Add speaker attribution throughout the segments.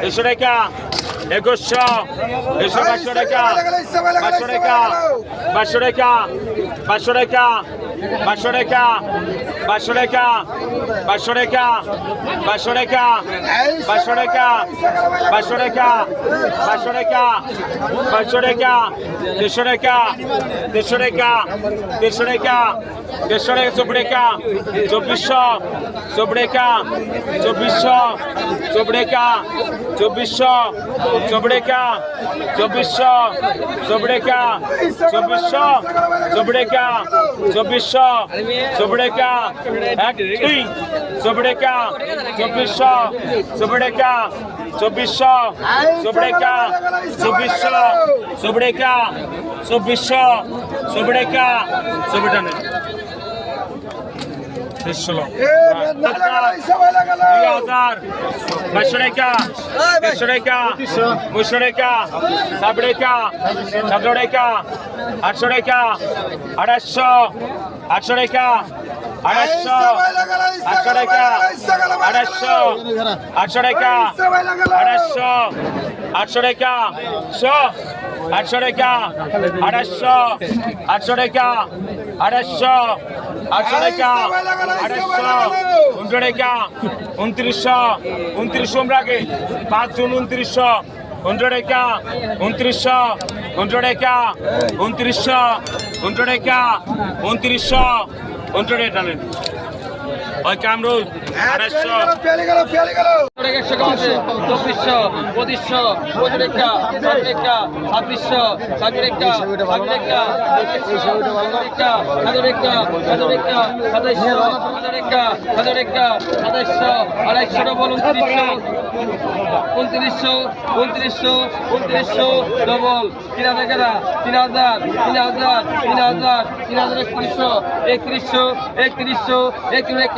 Speaker 1: দেড়শো টাকা একুশশো একুশশো পাঁচশো টাকা পাঁচশো টাকা পাঁচশো টাকা পাঁচশো টাকা পাঁচশো টাকা পাঁচশো টাকা পাঁচশো টাকা পাঁচশো টাকা পাঁচশো টাকা পাঁচশো টাকা পাঁচশো টাকা পাঁচশো টাকা দেড়শো টাকা দেড়শো টাকা দেড়শো টাকা দেড়শো টাকা চব্বিশ টাকা চব্বিশশো চব্বিশ টাকা চব্বিশশো চব্বিশ টাকা চব্বিশশো চবড়েকা চব্বিশশো চবড়েকা চব্বিশশো চবড়েকা চব্বিশশো চবড়েকা এক দুই চবড়েকা চব্বিশশো চবড়েকা চব্বিশশো চবড়েকা চব্বিশশো চবড়েকা চব্বিশশো চবড়েকা চবড়েটা শেষ হলো বাইশো রেখা দেড়শো রেখা দুশো রেখা সাত রেখা সতেরো রেখা আটশো রেখা আড়াইশো। আটশো রেখা আড়াইশো। আটশো রেখা আড়াইশো। আটশো রেখা আড়াইশো। আটশো রেখা শো আটশো রেখা আটশো আটশো টাকা আড়াইশো উনশো টাকা উনত্রিশশো উনত্রিশশো আমরা আগে পাঁচ জুন উনত্রিশশো উনশো টাকা উনত্রিশশো উনশো টাকা উনত্রিশশো উনশো টাকা উনত্রিশশো উনশো টাকা টানেন ওই কামরুল আড়াইশো।
Speaker 2: চব্বিশশো পঁচিশশো একটা সাত একটা একটা সাতের একটা সাতের একটা সাতের একটা সাতাইশশো উনত্রিশশো উনত্রিশশো উনত্রিশশো উনত্রিশশো ডবল তিন হাজার কেনা? তিন হাজার তিন হাজার তিন হাজার তিন হাজার একত্রিশশো একত্রিশশো একত্রিশশো একত্রিশ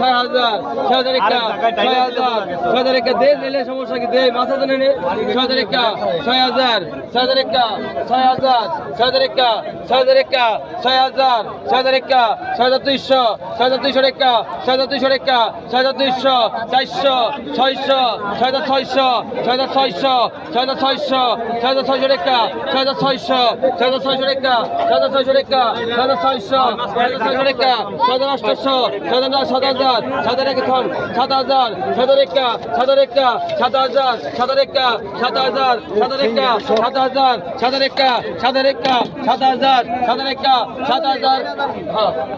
Speaker 2: ছয় হাজার ছয় হাজার ছয় হাজার একা ছয় হাজার ছয় হাজার একা দে নিলে সমস্যা কি দে মাথা জানে নে ছয় হাজার একা ছয় হাজার ছয় হাজার একা ছয় হাজার ছয় হাজার একা ছয় হাজার একা ছয় হাজার ছয় হাজার একা ছয় হাজার দুইশো ছয় হাজার দুইশো রেখা ছয় হাজার দুইশো রেখা ছয় হাজার দুইশো চারশো ছয়শো ছয় হাজার ছয়শো ছয় হাজার ছয়শো ছয় হাজার ছয়শো ছয় হাজার ছয়শো রেখা ছয় হাজার ছয়শো ছয় হাজার ছয়শো রেখা ছয় হাজার ছয়শো রেখা ছয় হাজার ছয়শো ছয় হাজার ছয়শো রেখা ছয় হাজার আটশোশো ছয় হাজার সাত হাজার হাজার সাতার এক থম সাত হাজার সাত হাজার সাত হাজার সাত হাজার সাত হাজার সাত হাজার সাত হাজার সাত হাজার সাত হাজার সাত হাজার সাত হাজার সাত হাজার সাত হাজার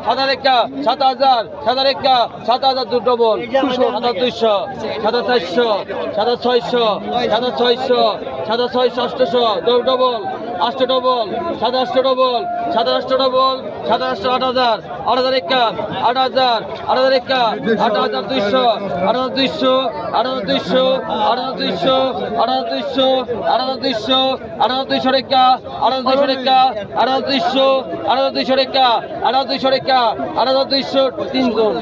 Speaker 2: সাত হাজার সাত হাজার সাত হাজার সাত হাজার দু ডবল সাতার সাত সাতার চারশো হাজার ছয়শো সাত ছয়শো সাতার ছয়শো আষ্টশো ডবল আষ্ট ডবল সাতার আষ্ট ডবল সাত আষ্ট ডবল সাত আষ্ট আট হাজার আট হাজার একা আট হাজার আট হাজার একা আট হাজার দুইশো আট হাজার দুইশো আট হাজার দুইশো আট হাজার দুইশো আট হাজার দুইশো আট হাজার দুইশো আট হাজার দুইশো রেখা আট হাজার দুইশো রেখা আট হাজার দুইশো আট হাজার দুইশো রেখা আট হাজার দুইশো রেখা আট হাজার দুইশো তিনজন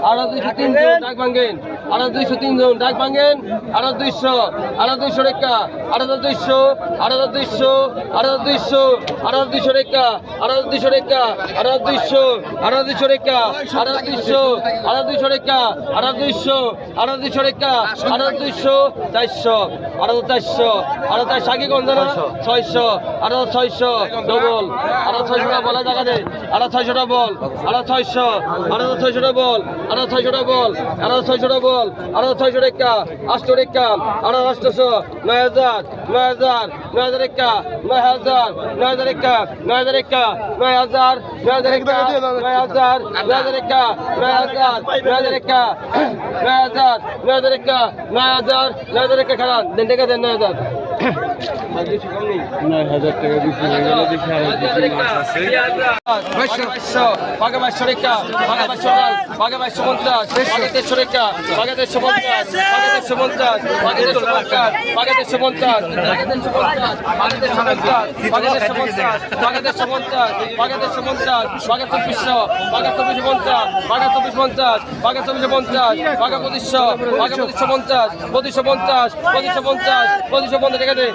Speaker 2: আট হাজার দুইশো তিনজন ডাক ভাঙ্গেন আরও দুইশো তিনজন ডাক ভাঙেন। আরও দুইশো আরও দুইশো রেখা আরও দুইশো আরও দুইশো আরও দুইশো আরও দুইশো রেখা আরও দুইশো রেখা আরও দুইশো আরও দুইশো রেখা আরও দুইশো আরও দুইশো রেখা আরও দুইশো আরও দুইশো রেখা আরও দুইশো চারশো আরও চারশো আরও চার সাকি গঞ্জনা ছয়শো। আরও ছয়শো ডবল আরও ছয়শোটা বলা জায়গা দেয় আরও ছয়শোটা বল আরও ছয়শো আরও ছয়শোটা বল আরও ছয়শোটা বল আরও ছয়শোটা বল হাজার আরও ছয়শো রেখা আটশো রেখা আরও আটশোশো নয় হাজার নয় হাজার নয় হাজার রেখা নয় হাজার নয় হাজার রেখা নয় হাজার রেখা নয় হাজার নয় হাজার রেখা নয় হাজার নয় হাজার রেখা নয় হাজার নয় হাজার রেখা নয় হাজার নয় হাজার রেখা নয় হাজার নয় হাজার রেখা খারাপ দেন রেখা দেন নয় হাজার।
Speaker 3: নয় হাজার টাকা বিক্রি হয়ে গেল দেখি আরও কিছু মাছ আছে
Speaker 2: বাঘে বাইশশো রেখা বাঘে বাইশশো বাঘে বাইশশো পঞ্চাশ বাঘে দেড়শো রেখা বাঘে দেড়শো পঞ্চাশ বাঘে দেড়শো পঞ্চাশ বাঘে দেড়শো পঞ্চাশ বাঘে দেড়শো পঞ্চাশ বাঘে দেড়শো পঞ্চাশ বাঘে দেড়শো পঞ্চাশ বাঘে দেড়শো পঞ্চাশ বাঘে দেড়শো পঞ্চাশ জায়গাতে।